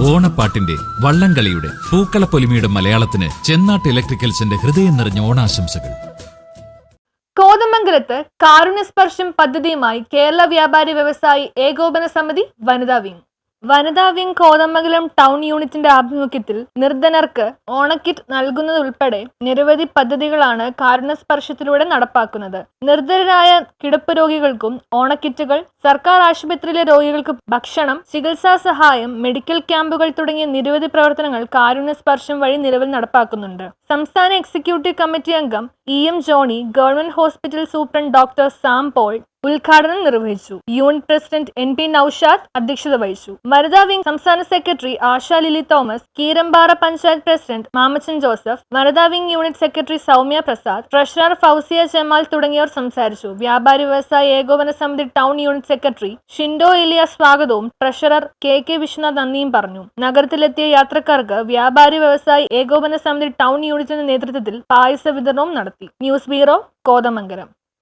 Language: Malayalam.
ഓണപ്പാട്ടിന്റെ വള്ളംകളിയുടെ പൂക്കളപ്പൊലിമയുടെ മലയാളത്തിന് ചെന്നാട്ട് ഇലക്ട്രിക്കൽസിന്റെ ഹൃദയം നിറഞ്ഞ ഓണാശംസകൾ. കോതമംഗലത്ത് കാരുണ്യസ്പർശം പദ്ധതിയുമായി കേരള വ്യാപാരി വ്യവസായി ഏകോപന സമിതി വനിതാ വിംഗ്. വനിതാ വിംഗ് കോതമംഗലം ടൗൺ യൂണിറ്റിന്റെ ആഭിമുഖ്യത്തിൽ നിർധനർക്ക് ഓണക്കിറ്റ് നൽകുന്നതുൾപ്പെടെ നിരവധി പദ്ധതികളാണ് കാരുണ്യസ്പർശത്തിലൂടെ നടപ്പാക്കുന്നത്. നിർധനരായ കിടപ്പ് രോഗികൾക്കും ഓണക്കിറ്റുകൾ സർക്കാർ ആശുപത്രിയിലെ രോഗികൾക്ക് ഭക്ഷണം ചികിത്സാ സഹായം മെഡിക്കൽ ക്യാമ്പുകൾ തുടങ്ങിയ നിരവധി പ്രവർത്തനങ്ങൾ കാരുണ്യസ്പർശം വഴി നിലവിൽ നടപ്പാക്കുന്നുണ്ട്. സംസ്ഥാന എക്സിക്യൂട്ടീവ് കമ്മിറ്റി അംഗം E M Johny government hospital superintendent doctor Sam Paul ഉദ്ഘാടനം നിർവഹിച്ചു. Unit president N P Noushad അധ്യക്ഷത വഹിച്ചു. വനിതാ വിംഗ് സംസ്ഥാന secretary Asha Lili Thomas Keerampara panchayat president Mamachan Joseph വനിതാ wing unit secretary Soumya Prasad treasurer Fousiya Jamal തുടങ്ങിയവർ സംസാരിച്ചു. വ്യാപാരി വ്യവസായ ഏകോപന സമിതി town unit secretary Shindo Iliya സ്വാഗതവും ട്രഷറർ കെ കെ വിശ്വനാഥ് നന്ദിയും പറഞ്ഞു. നഗരത്തിലെത്തിയ യാത്രക്കാർക്ക് വ്യാപാരി വ്യവസായി ഏകോപന സമിതി ടൗൺ യൂണിറ്റിന്റെ നേതൃത്വത്തിൽ പായസ വിതരണവും നടത്തി. News bureau Kothamangalam.